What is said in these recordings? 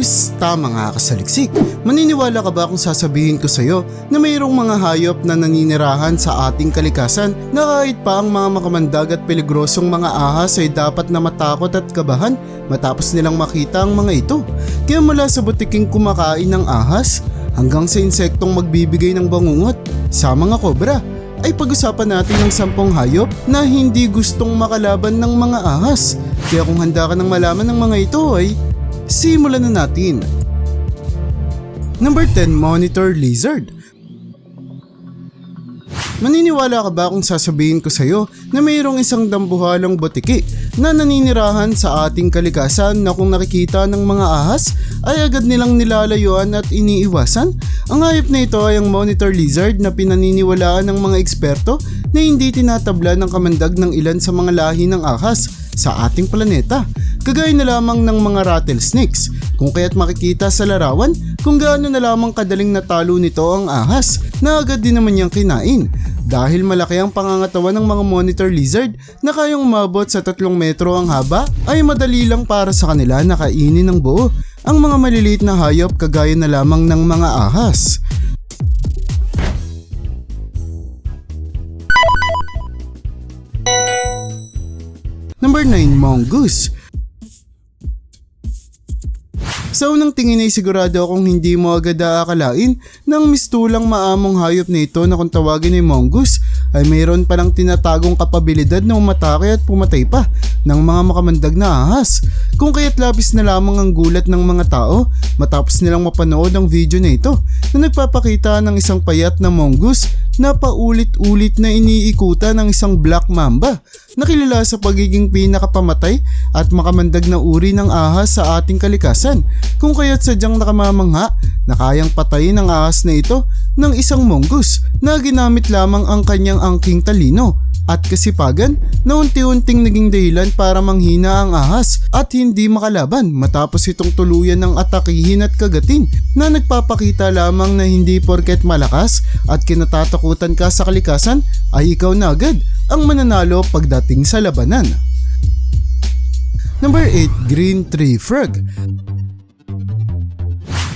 Kamusta mga kasaliksik? Maniniwala ka ba kung sasabihin ko sa'yo na mayroong mga hayop na naninirahan sa ating kalikasan na kahit pa ang mga makamandag at peligrosong mga ahas ay dapat na matakot at kabahan matapos nilang makita ang mga ito? Kaya mula sa butiking kumakain ng ahas hanggang sa insektong magbibigay ng bangungot sa mga kobra ay pag-usapan natin ang sampung hayop na hindi gustong makalaban ng mga ahas. Kaya kung handa ka ng malaman ng mga ito ay simulan na natin. Number 10, Monitor Lizard. Maniniwala ka ba kung sasabihin ko sa'yo na mayroong isang dambuhalang botiki na naninirahan sa ating kalikasan na kung nakikita ng mga ahas ay agad nilang nilalayuan at iniiwasan? Ang hayop na ito ay ang monitor lizard na pinaniniwalaan ng mga eksperto na hindi tinatabla ng kamandag ng ilan sa mga lahi ng ahas sa ating planeta. Kagaya na lamang ng mga rattlesnakes kung kaya't makikita sa larawan kung gaano na lamang kadaling natalo nito ang ahas na agad din naman niyang kinain. Dahil malaki ang pangangatawan ng mga monitor lizard na kayang umabot sa 3 metro ang haba ay madali lang para sa kanila na kainin ng buo ang mga maliliit na hayop kagaya na lamang ng mga ahas. Number 9, Mongoose. Sa unang tingin ay sigurado akong hindi mo agad aakalain ng mistulang maamong hayop na ito na kung tawagin ay mongoose ay mayroon palang tinatagong kapabilidad na umatake at pumatay pa ng mga makamandag na ahas. Kung kaya't labis na lamang ang gulat ng mga tao matapos nilang mapanood ang video na ito na nagpapakita ng isang payat na mongoose na paulit-ulit na iniikutan ng isang black mamba na kilala sa pagiging pinakapamatay at makamandag na uri ng ahas sa ating kalikasan kung kaya't sadyang nakamamangha na kayang patayin ang ahas na ito ng isang mongoose na ginamit lamang ang kanyang angking talino at kasipagan na unti-unting naging dahilan para manghina ang ahas at hindi makalaban matapos itong tuluyan ng atakihin at kagatin na nagpapakita lamang na hindi porket malakas at kinatatakutan ka sa kalikasan ay ikaw na agad ang mananalo pagdating sa labanan. Number 8, Green Tree Frog.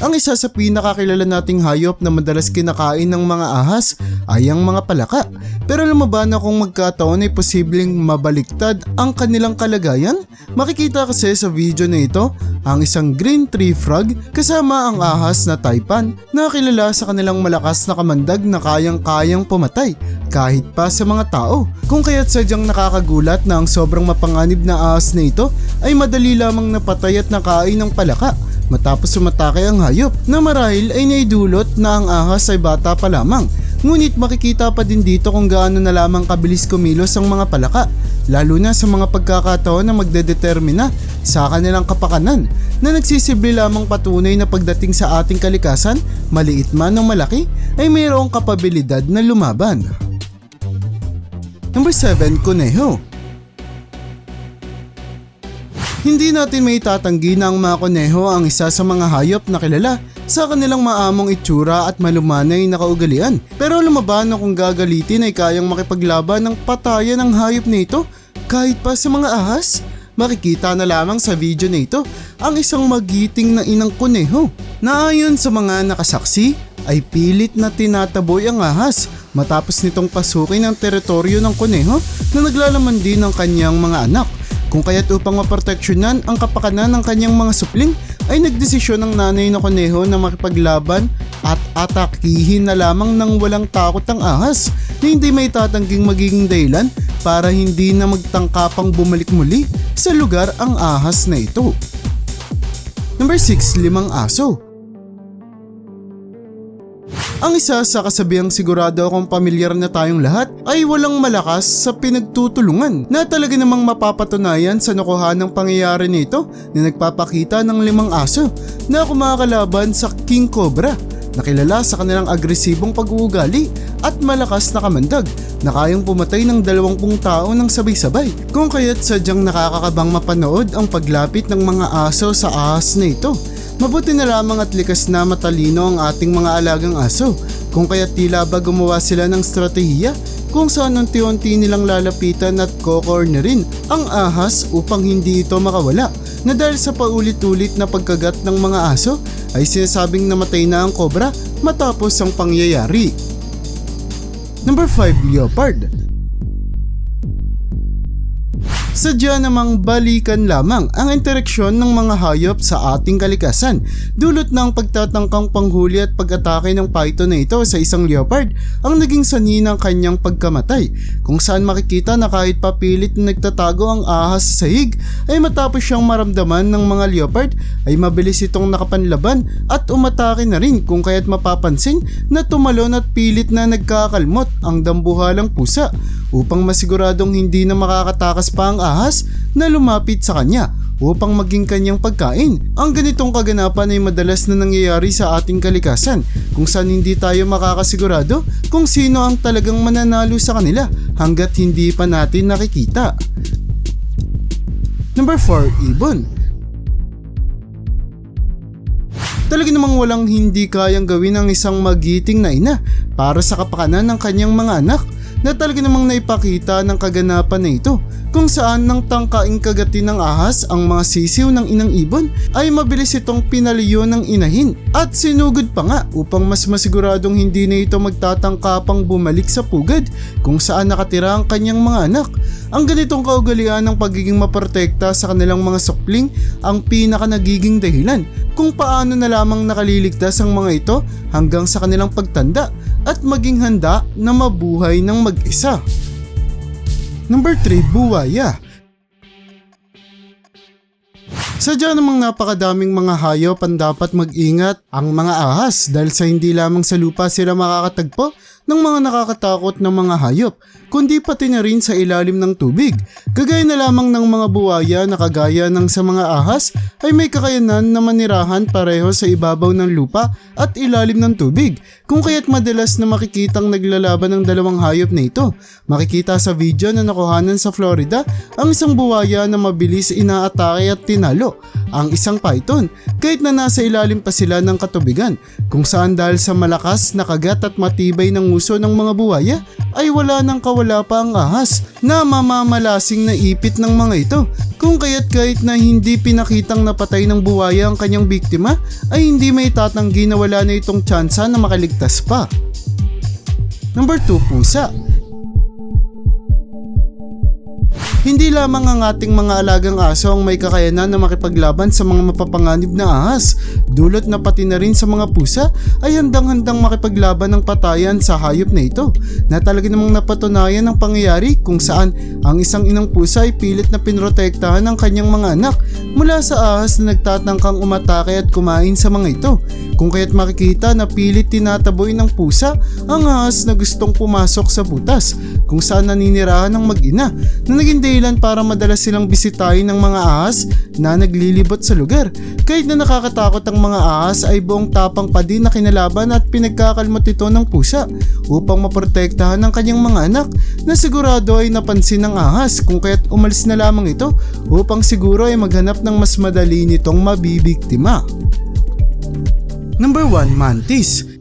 Ang isa sa pinakakilala nating hayop na madalas kinakain ng mga ahas ay ang mga palaka. Pero ba na kung magkataon ay posibleng mabaliktad ang kanilang kalagayan? Makikita kasi sa video na ito ang isang green tree frog kasama ang ahas na taipan na kilala sa kanilang malakas na kamandag na kayang-kayang pumatay kahit pa sa mga tao. Kung kaya't sadyang nakakagulat na ang sobrang mapanganib na ahas na ito ay madali lamang napatay at nakain ng palaka matapos sumatake ang hayop na marahil ay naidulot na ang ahas ay bata pa lamang. Ngunit makikita pa din dito kung gaano na lamang kabilis kumilos ang mga palaka lalo na sa mga pagkakataon na magdedetermina sa kanilang kapakanan na nagsisibli lamang patunay na pagdating sa ating kalikasan, maliit man o malaki, ay mayroong kapabilidad na lumaban. Number 7, Kuneho hindi natin may tatanggi na ang mga kuneho ang isa sa mga hayop na kilala sa kanilang maamong itsura at malumanay na kaugalian. Pero lumaban na kung gagalitin ay kayang makipaglaban ng patayan ng hayop na ito kahit pa sa mga ahas. Makikita na lamang sa video na ito ang isang magiting na inang kuneho na ayon sa mga nakasaksi ay pilit na tinataboy ang ahas matapos nitong pasukin ang teritoryo ng kuneho na naglalaman din ng kanyang mga anak. Kung kaya't upang maproteksyonan ang kapakanan ng kanyang mga supling ay nagdesisyon ng nanay na kuneho na makipaglaban at atakihin na lamang ng walang takot ang ahas na hindi may tatangging magiging dahilan para hindi na magtangkapang bumalik muli sa lugar ang ahas na ito. Number 6, limang aso. Ang isa sa kasabihang sigurado akong pamilyar na tayong lahat ay walang malakas sa pinagtutulungan na talaga namang mapapatunayan sa nakuha ng pangyayari nito na nagpapakita ng limang aso na kumakalaban sa King Cobra na kilala sa kanilang agresibong pag-uugali at malakas na kamandag na kayang pumatay ng dalawampung tao ng sabay-sabay. Kung kaya't sadyang nakakakabang mapanood ang paglapit ng mga aso sa ahas na ito Mabuti na lamang at likas na matalino ang ating mga alagang aso. Kung kaya tila ba gumawa sila ng strategiya kung saan unti-unti nilang lalapitan at kokornerin ang ahas upang hindi ito makawala. Na dahil sa paulit-ulit na pagkagat ng mga aso ay sinasabing namatay na ang kobra matapos ang pangyayari. Number 5 Leopard Sadya namang balikan lamang ang interaksyon ng mga hayop sa ating kalikasan. Dulot ng pagtatangkang panghuli at pag-atake ng python na ito sa isang leopard ang naging sani ng kanyang pagkamatay. Kung saan makikita na kahit papilit na nagtatago ang ahas sa sahig ay matapos siyang maramdaman ng mga leopard ay mabilis itong nakapanlaban at umatake na rin kung kaya't mapapansin na tumalon at pilit na nagkakalmot ang dambuhalang pusa. Upang masiguradong hindi na makakatakas pa ang ahas na lumapit sa kanya upang maging kanyang pagkain. Ang ganitong kaganapan ay madalas na nangyayari sa ating kalikasan kung saan hindi tayo makakasigurado kung sino ang talagang mananalo sa kanila hanggat hindi pa natin nakikita. Number 4, Ibon. Talaga namang walang hindi kayang gawin ng isang magiting na ina para sa kapakanan ng kanyang mga anak na talaga namang naipakita ng kaganapan na ito kung saan nang tangkaing kagatin ng ahas ang mga sisiw ng inang ibon ay mabilis itong pinaliyo ng inahin at sinugod pa nga upang mas masiguradong hindi na ito magtatangka pang bumalik sa pugad kung saan nakatira ang kanyang mga anak. Ang ganitong kaugalian ng pagiging maprotekta sa kanilang mga sukling ang pinaka nagiging dahilan kung paano na lamang nakaliligtas ang mga ito hanggang sa kanilang pagtanda at maging handa na mabuhay ng mag-isa. Number 3, buwaya. Sadya namang napakadaming mga hayop ang dapat mag-ingat ang mga ahas dahil sa hindi lamang sa lupa sila makakatagpo ng mga nakakatakot na mga hayop, kundi pati na rin sa ilalim ng tubig. Kagaya na lamang ng mga buwaya na kagaya ng sa mga ahas ay may kakayanan na manirahan pareho sa ibabaw ng lupa at ilalim ng tubig, kung kaya't madalas na makikitang naglalaban ng dalawang hayop na ito. Makikita sa video na nakuhanan sa Florida ang isang buwaya na mabilis inaatake at tinalo ang isang python kahit na nasa ilalim pa sila ng katubigan kung saan dahil sa malakas na kagat at matibay ng uso ng mga buwaya ay wala nang kawala pa ang ahas na mamamalasing na ipit ng mga ito kung kaya't kahit na hindi pinakitang napatay ng buwaya ang kanyang biktima ay hindi may tatanggi na wala na itong tsansa na makaligtas pa. Number 2 Pusa Hindi lamang ang ating mga alagang aso ang may kakayanan na makipaglaban sa mga mapapanganib na ahas, dulot na pati na rin sa mga pusa ay handang-handang makipaglaban ng patayan sa hayop na ito na talaga namang napatunayan ng pangyayari kung saan ang isang inang pusa ay pilit na pinrotektahan ng kanyang mga anak mula sa ahas na nagtatangkang umatake at kumain sa mga ito. Kung kaya't makikita na pilit tinataboy ng pusa ang ahas na gustong pumasok sa butas kung saan naninirahan ng mag-ina na naging dahilan para madalas silang bisitahin ng mga ahas na naglilibot sa lugar. Kahit na nakakatakot ang mga ahas ay buong tapang pa din na kinalaban at pinagkakalmot ito ng pusa upang maprotektahan ang kanyang mga anak na sigurado ay napansin ng ahas kung kaya't umalis na lamang ito upang siguro ay maghanap ng mas madali nitong mabibiktima. Number 1 Mantis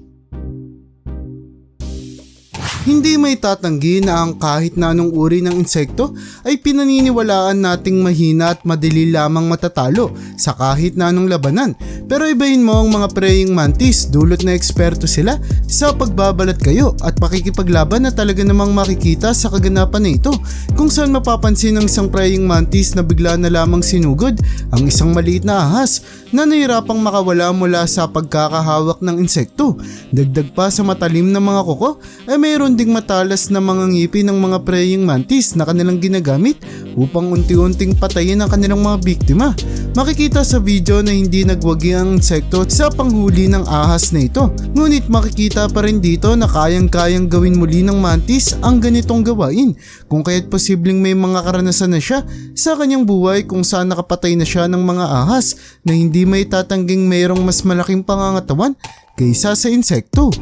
Hindi may tatanggi na ang kahit na anong uri ng insekto ay pinaniniwalaan nating mahina at madali lamang matatalo sa kahit na anong labanan. Pero ibahin mo ang mga praying mantis, dulot na eksperto sila sa pagbabalat kayo at pakikipaglaban na talaga namang makikita sa kaganapan na ito kung saan mapapansin ng isang praying mantis na bigla na lamang sinugod ang isang maliit na ahas na nahirapang makawala mula sa pagkakahawak ng insekto. Dagdag pa sa matalim na mga kuko ay mayroon ding matalas na mga ngipin ng mga praying mantis na kanilang ginagamit upang unti-unting patayin ang kanilang mga biktima. Makikita sa video na hindi nagwagi ang insekto sa panghuli ng ahas na ito. Ngunit makikita pa rin dito na kayang-kayang gawin muli ng mantis ang ganitong gawain kung kaya't posibleng may mga karanasan na siya sa kanyang buhay kung saan nakapatay na siya ng mga ahas na hindi may tatangging mayroong mas malaking pangangatawan kaysa sa insekto.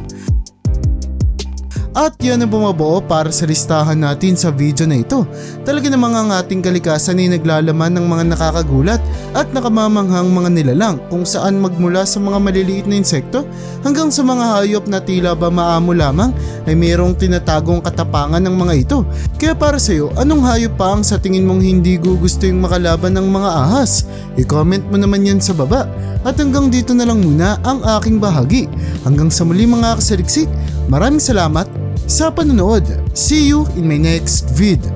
At yan ang bumabuo para sa listahan natin sa video na ito. Talaga namang ang ating kalikasan ay naglalaman ng mga nakakagulat at nakamamanghang mga nilalang kung saan magmula sa mga maliliit na insekto hanggang sa mga hayop na tila ba maamo lamang ay mayroong tinatagong katapangan ng mga ito. Kaya para sa iyo, anong hayop pa ang sa tingin mong hindi gugusto yung makalaban ng mga ahas? I-comment mo naman yan sa baba. At hanggang dito na lang muna ang aking bahagi. Hanggang sa muli mga kasaliksik, maraming salamat sa panonood. See you in my next vid.